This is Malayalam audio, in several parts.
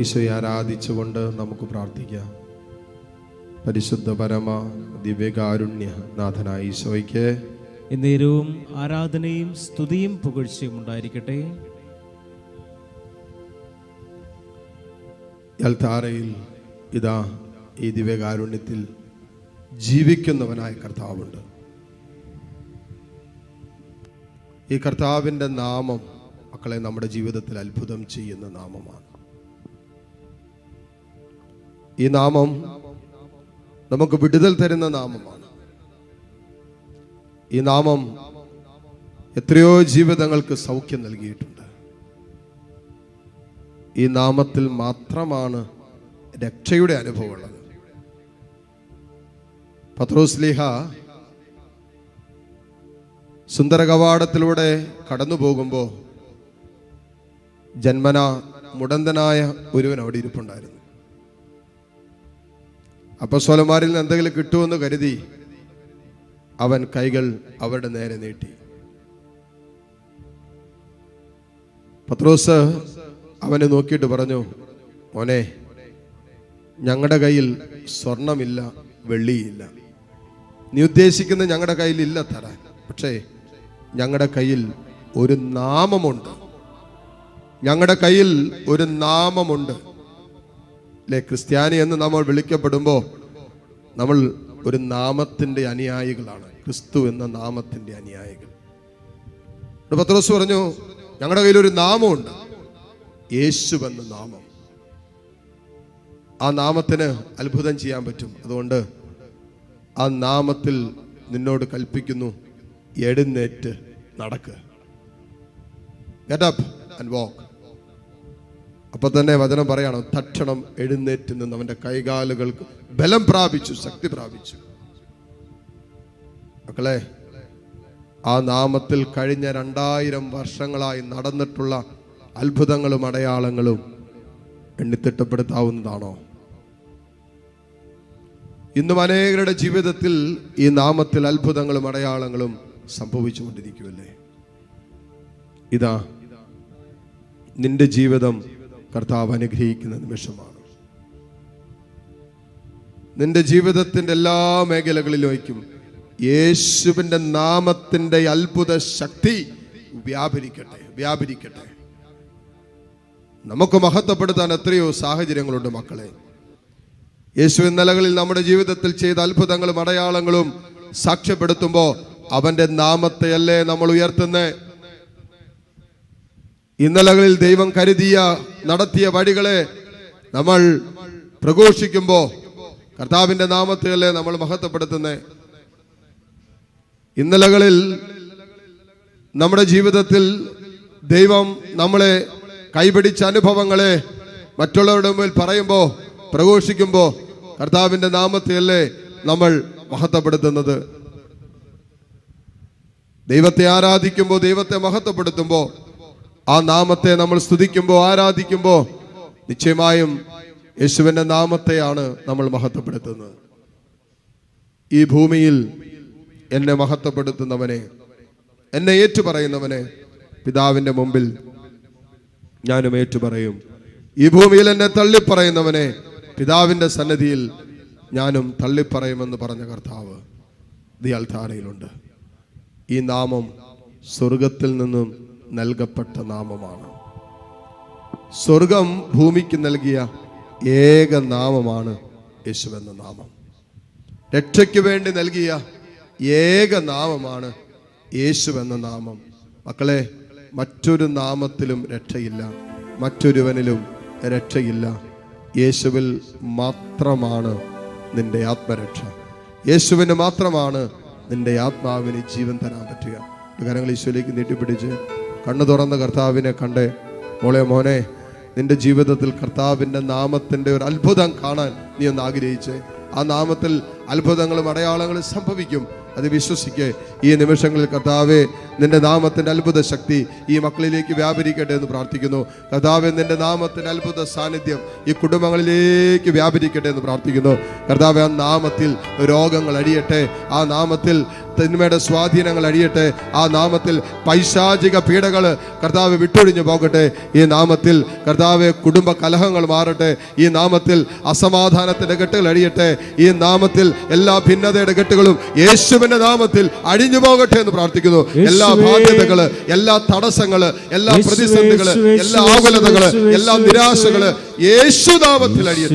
ഈശോയെ ആരാധിച്ചുകൊണ്ട് നമുക്ക് പ്രാർത്ഥിക്കാം. പരിശുദ്ധ പരമ ദിവ്യകാരുണ്യ നാഥനായ ഈശോയ്ക്ക് എന്നേരവും ആരാധനയും സ്തുതിയും പുകഴ്ചയും ഉണ്ടായിരിക്കട്ടെ. യൽത്താരയിൽ ഇതാ ഈ ദിവ്യകാരുണ്യത്തിൽ ജീവിക്കുന്നവനായ കർത്താവുണ്ട്. ഈ കർത്താവിന്റെ നാമം മക്കളെ നമ്മുടെ ജീവിതത്തിൽ അത്ഭുതം ചെയ്യുന്ന നാമമാണ്. ഈ നാമം നമുക്ക് വിടുതൽ തരുന്ന നാമമാണ്. ഈ നാമം എത്രയോ ജീവിതങ്ങൾക്ക് സൗഖ്യം നൽകിയിട്ടുണ്ട്. ഈ നാമത്തിൽ മാത്രമാണ് രക്ഷയുടെ അനുഭവമുള്ളത്. പത്രോസ്ലിഹ സുന്ദര കവാടത്തിലൂടെ കടന്നു പോകുമ്പോൾ ജന്മന മുടന്തനായ ഒരുവൻ അവിടെ ഇരിപ്പുണ്ടായിരുന്നു. അപ്പസ്വലന്മാരിൽ നിന്ന് എന്തെങ്കിലും കിട്ടുമെന്ന് കരുതി അവൻ കൈകൾ അവരുടെ നേരെ നീട്ടി. പത്രോസ് അവനെ നോക്കിയിട്ട് പറഞ്ഞു മോനെ ഞങ്ങളുടെ കയ്യിൽ സ്വർണമില്ല വെള്ളിയില്ല. നീ ഉദ്ദേശിക്കുന്ന ഞങ്ങളുടെ കയ്യിൽ ഇല്ല തരാൻ പക്ഷേ ഞങ്ങളുടെ കയ്യിൽ ഒരു നാമമുണ്ട്. ഞങ്ങളുടെ കയ്യിൽ ഒരു നാമമുണ്ട്. അല്ലെ ക്രിസ്ത്യാനി എന്ന് നമ്മൾ വിളിക്കപ്പെടുമ്പോൾ നമ്മൾ ഒരു നാമത്തിന്റെ അനുയായികളാണ്. ക്രിസ്തു എന്ന നാമത്തിന്റെ അനുയായികൾ. പത്രോസ് പറഞ്ഞു ഞങ്ങളുടെ കയ്യിൽ ഒരു നാമമുണ്ട്. യേശു എന്ന നാമം. ആ നാമത്തിന് അത്ഭുതം ചെയ്യാൻ പറ്റും. അതുകൊണ്ട് ആ നാമത്തിൽ നിന്നോട് കൽപ്പിക്കുന്നു എഴുന്നേറ്റ് നടക്ക്. ഗെറ്റ് അപ്പ് ആൻഡ് വാക്ക് അപ്പൊ തന്നെ വചനം പറയണം തക്ഷണം എഴുന്നേറ്റ് നിന്ന് അവന്റെ കൈകാലുകൾക്ക് ബലം പ്രാപിച്ചു ശക്തി പ്രാപിച്ചു. മക്കളെ ആ നാമത്തിൽ കഴിഞ്ഞ രണ്ടായിരം വർഷങ്ങളായി നടന്നിട്ടുള്ള അത്ഭുതങ്ങളും അടയാളങ്ങളും എണ്ണിത്തിട്ടപ്പെടുത്താവുന്നതാണോ? ഇന്നും അനേകരുടെ ജീവിതത്തിൽ ഈ നാമത്തിൽ അത്ഭുതങ്ങളും അടയാളങ്ങളും സംഭവിച്ചുകൊണ്ടിരിക്കുമല്ലേ ഇതാ നിന്റെ ജീവിതം കർത്താവ് അനുഗ്രഹിക്കുന്ന നിമിഷമാണ്. നിന്റെ ജീവിതത്തിന്റെ എല്ലാ മേഖലകളിലേക്കും യേശുവിന്റെ നാമത്തിന്റെ അത്ഭുത ശക്തി വ്യാപരിക്കട്ടെ വ്യാപരിക്കട്ടെ. നമുക്ക് മഹത്വപ്പെടുത്താൻ എത്രയോ സാഹചര്യങ്ങളുണ്ട് മക്കളെ. യേശു നിലകളിൽ നമ്മുടെ ജീവിതത്തിൽ ചെയ്ത അത്ഭുതങ്ങളും അടയാളങ്ങളും സാക്ഷ്യപ്പെടുത്തുമ്പോൾ അവന്റെ നാമത്തെയല്ലേ നമ്മൾ ഉയർത്തുന്നേ? ഇന്നലകളിൽ ദൈവം കരുതിയ നടത്തിയ വഴികളെ നമ്മൾ പ്രഘോഷിക്കുമ്പോൾ കർത്താവിന്റെ നാമത്തുകളെ നമ്മൾ മഹത്വപ്പെടുത്തുന്നേ? ഇന്നലകളിൽ നമ്മുടെ ജീവിതത്തിൽ ദൈവം നമ്മളെ കൈപിടിച്ച അനുഭവങ്ങളെ മറ്റുള്ളവരുടെ മുമ്പിൽ പറയുമ്പോൾ പ്രഘോഷിക്കുമ്പോൾ കർത്താവിന്റെ നാമത്തെയല്ലേ നമ്മൾ മഹത്വപ്പെടുത്തുന്നത്? ദൈവത്തെ ആരാധിക്കുമ്പോൾ ദൈവത്തെ മഹത്വപ്പെടുത്തുമ്പോൾ ആ നാമത്തെ നമ്മൾ സ്തുതിക്കുമ്പോൾ ആരാധിക്കുമ്പോൾ നിശ്ചയമായും യേശുവിന്റെ നാമത്തെയാണ് നമ്മൾ മഹത്വപ്പെടുത്തുന്നത്. ഈ ഭൂമിയിൽ എന്നെ മഹത്വപ്പെടുത്തുന്നവനെ എന്നെ ഏറ്റുപറയുന്നവനെ പിതാവിന്റെ മുമ്പിൽ ഞാനും ഏറ്റുപറയും. ഈ ഭൂമിയിൽ എന്നെ തള്ളിപ്പറയുന്നവനെ പിതാവിന്റെ സന്നിധിയിൽ ഞാനും തള്ളിപ്പറയുമെന്ന് പറഞ്ഞ കർത്താവ് ദിയാൽധാരയിലുണ്ട് ഈ നാമം സ്വർഗത്തിൽ നിന്നും നൽകപ്പെട്ട നാമമാണ്. സ്വർഗം ഭൂമിക്ക് നൽകിയ ഏക നാമമാണ് യേശുവെന്ന നാമം. രക്ഷയ്ക്ക് വേണ്ടി നൽകിയ ഏക നാമമാണ് യേശുവെന്ന നാമം. മക്കളെ മറ്റൊരു നാമത്തിലും രക്ഷയില്ല. മറ്റൊരുവനിലും രക്ഷയില്ല. യേശുവിൽ മാത്രമാണ് നിന്റെ ആത്മരക്ഷ. യേശുവിന് മാത്രമാണ് നിന്റെ ആത്മാവിന് ജീവൻ തരാൻ പറ്റുക. കരങ്ങൾ ഈശോയിലേക്ക് നീട്ടിപ്പിടിച്ച് കണ്ണു തുറന്ന് കർത്താവിനെ കണ്ടേ മോളെ മോനെ നിന്റെ ജീവിതത്തിൽ കർത്താവിന്റെ നാമത്തിന്റെ ഒരു അത്ഭുതം കാണാൻ നീ ഒന്ന് ആഗ്രഹിച്ചേ. ആ നാമത്തിൽ അത്ഭുതങ്ങളും അടയാളങ്ങളും സംഭവിക്കും. അത് വിശ്വസിക്കേ. ഈ നിമിഷങ്ങളിൽ കർത്താവെ നിന്റെ നാമത്തിന്റെ അത്ഭുത ശക്തി ഈ മക്കളിലേക്ക് വ്യാപരിക്കട്ടെ എന്ന് പ്രാർത്ഥിക്കുന്നു. കർത്താവെ നിന്റെ നാമത്തിന്റെ അത്ഭുത സാന്നിധ്യം ഈ കുടുംബങ്ങളിലേക്ക് വ്യാപരിക്കട്ടെ എന്ന് പ്രാർത്ഥിക്കുന്നു. കർത്താവെ ആ നാമത്തിൽ രോഗങ്ങൾ അഴിയട്ടെ ആ നാമത്തിൽ തിന്മയുടെ സ്വാധീനങ്ങൾ അഴിയട്ടെ. ആ നാമത്തിൽ പൈശാചിക പീഡകൾ കർത്താവ് വിട്ടൊഴിഞ്ഞു പോകട്ടെ. ഈ നാമത്തിൽ കർത്താവ് കുടുംബ കലഹങ്ങൾ മാറട്ടെ. ഈ നാമത്തിൽ അസമാധാനത്തിന്റെ കെട്ടുകൾ അഴിയട്ടെ. ഈ നാമത്തിൽ എല്ലാ ഭിന്നതയുടെ കെട്ടുകളും യേശുവിന്റെ നാമത്തിൽ അഴിഞ്ഞു പോകട്ടെ എന്ന് പ്രാർത്ഥിക്കുന്നു. എല്ലാ ബാധ്യതകൾ എല്ലാ തടസ്സങ്ങൾ എല്ലാ പ്രതിസന്ധികൾ എല്ലാ ആകുലതകൾ എല്ലാ നിരാശകൾ യേശുനാമത്തിൽ അഴിയട്ടെ.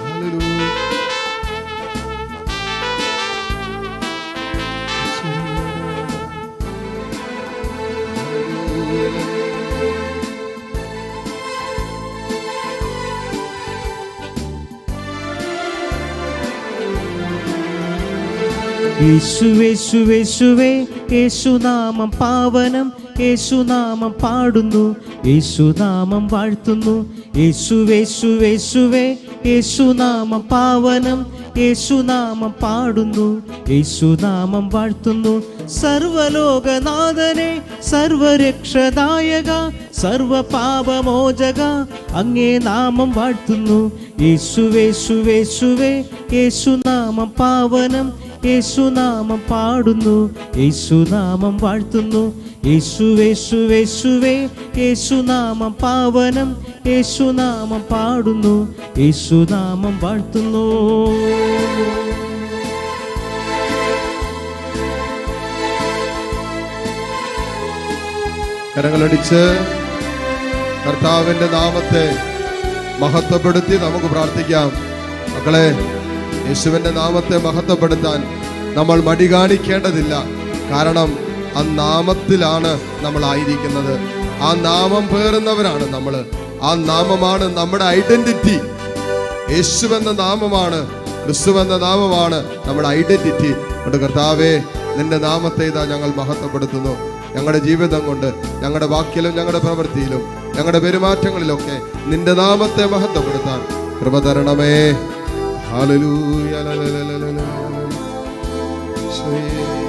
ഹല്ലേലൂയ. യേശുവേശുവേശുവേ യേശുനാമം പാവനം യേശുനാമം പാടുന്നു യേശുനാമം വാഴ്ത്തുന്നു. യേശുവേശുവേശുവേ യേശുനാമം പാവനം യേശുനാമം പാടുന്നു യേശുനാമം വാഴ്ത്തുന്നു. സർവലോകനാഥനെ സർവരക്ഷദായക സർവപാപമോചക അങ്ങേ നാമം വാഴ്ത്തുന്നു. യേശുവേശുവേശുവേ യേശുനാമം പാവനം യേശുനാമം പാടുന്നു യേശുനാമം വാഴ്ത്തുന്നു. യേശുവേശുവേശുവേ യേശുനാമം പാവനം യേശുനാമം പാടുന്നു യേശുനാമം വാഴ്ത്തുന്നു. കരങ്ങളടിച്ച് കർത്താവിന്റെ നാമത്തെ മഹത്വപ്പെടുത്തി നമുക്ക് പ്രാർത്ഥിക്കാം. മക്കളെ യേശുവിന്റെ നാമത്തെ മഹത്വപ്പെടുത്താൻ നമ്മൾ മടി കാണിക്കേണ്ടതില്ല. കാരണം ആ നാമത്തിലാണ് നമ്മൾ ആയിരിക്കുന്നത്. ആ നാമം പേറുന്നവരാണ് നമ്മൾ. ആ നാമമാണ് നമ്മുടെ ഐഡന്റിറ്റി യേശു എന്ന നാമമാണ് ക്രിസ്തു എന്ന നാമമാണ് നമ്മുടെ ഐഡന്റിറ്റി കൊണ്ട് കർത്താവേ നിന്റെ നാമത്തെ ഇതാ ഞങ്ങൾ മഹത്വപ്പെടുത്തുന്നു. ഞങ്ങളുടെ ജീവിതം കൊണ്ട് ഞങ്ങളുടെ വാക്കിലും ഞങ്ങളുടെ പ്രവൃത്തിയിലും ഞങ്ങളുടെ പെരുമാറ്റങ്ങളിലൊക്കെ നിന്റെ നാമത്തെ മഹത്വപ്പെടുത്താൻ കൃപ തരണമേ. ഈശോയേ.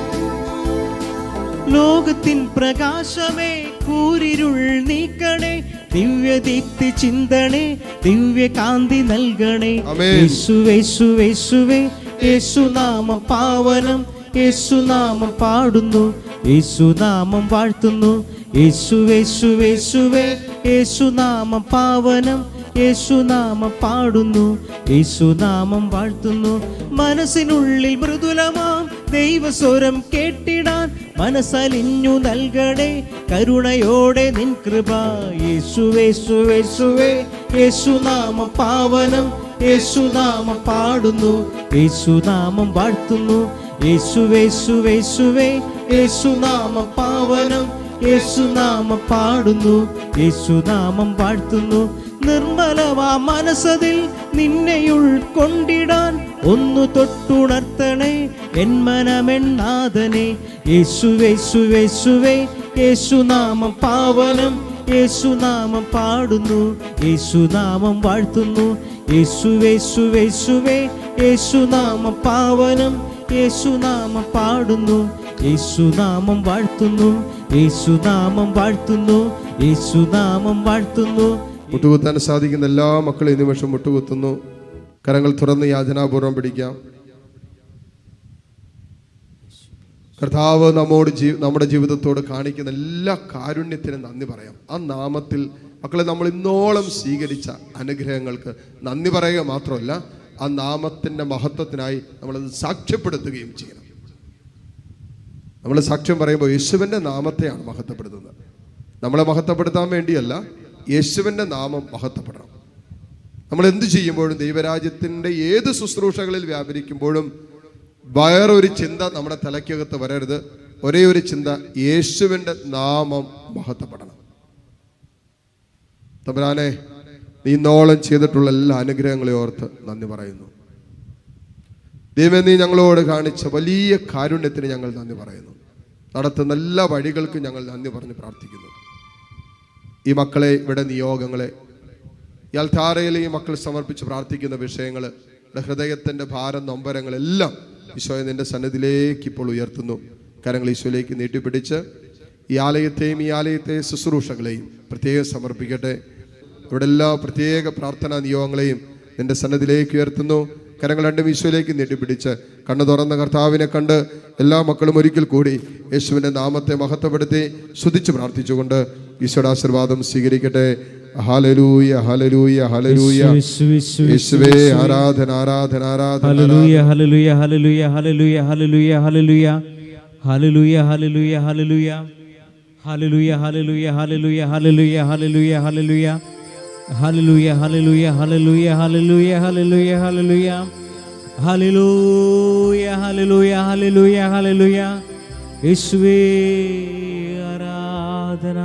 ലോകത്തിൻ പ്രകാശമേ കൂരിരുൾ നീക്കണേ ദിവ്യ ദീപ്തി ചിന്തണേ ദിവ്യ കാന്തി നൽകണേ. യേശുവേശുവേശുവേ യേശുനാമം പാവനം യേശുനാമം പാടുന്നു യേശുനാമം വാഴ്ത്തുന്നു യേശുവേശുവേശുവേ യേശുനാമം പാവനം യേശുനാമം പാടുന്നു. യേശുനാമം വാഴ്ത്തുന്നു. മനസ്സിനുള്ളിൽ മൃദുലമാം ദൈവസ്വരം കേട്ടിടാൻ മനസ്സലിഞ്ഞു നൽകണേ. കരുണയോടെ നിൻ കൃപ. യേശുവേശുവേശുവേ യേശുനാമം പാവനം. യേശുനാമം പാടുന്നു. യേശുനാമം വാഴ്ത്തുന്നു. യേശുവേശുവേശുവേ യേശുനാമം പാവനം. യേശുനാമം പാടുന്നു. യേശുനാമം വാഴ്ത്തുന്നു. നിർമ്മലമാ മനസ്സതിൽ നിന്നെ ഉൾക്കൊണ്ടിടാൻ ഒന്നു തൊട്ടുണർത്തണേ. എൻ മനമെണ്ണാഥനെ യേശുവേശുവേശുവേ യേശുനാമം പാവനം. യേശുനാമം പാടുന്നു. യേശുനാമം വാഴ്ത്തുന്നു. യേശുവേശുവേശുവേ യേശുനാമം പാവനം. യേശുനാമം പാടുന്നു. യേശുനാമം വാഴ്ത്തുന്നു. യേശുനാമം വാഴ്ത്തുന്നു. യേശുനാമം വാഴ്ത്തുന്നു. മുട്ടുകുത്താൻ സാധിക്കുന്ന എല്ലാ മക്കളും ഈ നിമിഷം മുട്ടുകുത്തുന്നു. കരങ്ങൾ തുറന്ന് യാചനാപൂർവം പിടിക്കാം. കർത്താവ് നമ്മോട് ജീ നമ്മുടെ ജീവിതത്തോട് കാണിക്കുന്ന എല്ലാ കാരുണ്യത്തിനും നന്ദി പറയാം. ആ നാമത്തിൽ മക്കളെ നമ്മൾ ഇന്നോളം സ്വീകരിച്ച അനുഗ്രഹങ്ങൾക്ക് നന്ദി പറയുക മാത്രമല്ല ആ നാമത്തിന്റെ മഹത്വത്തിനായി നമ്മളത് സാക്ഷ്യപ്പെടുത്തുകയും ചെയ്യണം. നമ്മൾ സാക്ഷ്യം പറയുമ്പോൾ യേശുവിന്റെ നാമത്തെയാണ് മഹത്വപ്പെടുത്തുന്നത്. നമ്മളെ മഹത്വപ്പെടുത്താൻ വേണ്ടിയല്ല യേശുവിന്റെ നാമം മഹത്വപ്പെടണം. നമ്മൾ എന്ത് ചെയ്യുമ്പോഴും ദൈവരാജ്യത്തിന്റെ ഏത് ശുശ്രൂഷകളിൽ വ്യാപരിക്കുമ്പോഴും വേറൊരു ചിന്ത നമ്മുടെ തലയ്ക്കകത്ത് വരരുത്. ഒരേ ഒരു ചിന്ത യേശുവിന്റെ നാമം മഹത്വപ്പെടണം. തമ്പുരാനെ നീ ഇന്നോളം ചെയ്തിട്ടുള്ള എല്ലാ അനുഗ്രഹങ്ങളെ ഓർത്ത് നന്ദി പറയുന്നു. ദൈവം നീ ഞങ്ങളോട് കാണിച്ച വലിയ കാരുണ്യത്തിന് ഞങ്ങൾ നന്ദി പറയുന്നു. നടത്തുന്ന എല്ലാ വഴികൾക്കും ഞങ്ങൾ നന്ദി പറഞ്ഞ് പ്രാർത്ഥിക്കുന്നു. ഈ മക്കളെ ഇവിടെ നിയോഗങ്ങളെ ഈ അൽത്താരയിൽ ഈ മക്കൾ സമർപ്പിച്ച് പ്രാർത്ഥിക്കുന്ന വിഷയങ്ങൾ ഹൃദയത്തിന്റെ ഭാരം നൊമ്പരങ്ങളെല്ലാം ഈശോയെ നിന്റെ സന്നദ്ധിയിലേക്ക് ഇപ്പോൾ ഉയർത്തുന്നു. കരങ്ങൾ ഈശോയിലേക്ക് നീട്ടിപ്പിടിച്ച് ഈ ആലയത്തെയും ഈ ആലയത്തെ ശുശ്രൂഷകളെയും പ്രത്യേകം സമർപ്പിക്കട്ടെ. ഇവിടെ എല്ലാ പ്രത്യേക പ്രാർത്ഥനാ നിയോഗങ്ങളെയും നിന്റെ സന്നദ്ധിയിലേക്ക് ഉയർത്തുന്നു. കരങ്ങൾ രണ്ടും ഈശോയിലേക്ക് നീട്ടിപ്പിടിച്ച് കണ്ണു തുറന്ന കർത്താവിനെ കണ്ട് എല്ലാ മക്കളും ഒരിക്കൽ കൂടി യേശുവിന്റെ നാമത്തെ മഹത്വപ്പെടുത്തി സ്തുതിച്ച് പ്രാർത്ഥിച്ചുകൊണ്ട് ഈശോയുടെ ആശീർവാദം സ്വീകരിക്കട്ടെ ഹാലലൂയ ഹാലലൂയ ഹാലലൂയ യേശു, യേശു, യേശു, യേശുവേ ആരാധന ആരാധന ആരാധന hallelujah hallelujah hallelujah hallelujah hallelujah hallelujah hallelujah hallelujah hallelujah hallelujah hallelujah hallelujah hallelujah hallelujah hallelujah hallelujah hallelujah hallelujah hallelujah hallelujah hallelujah hallelujah hallelujah hallelujah hallelujah യേശുവേ ആരാധന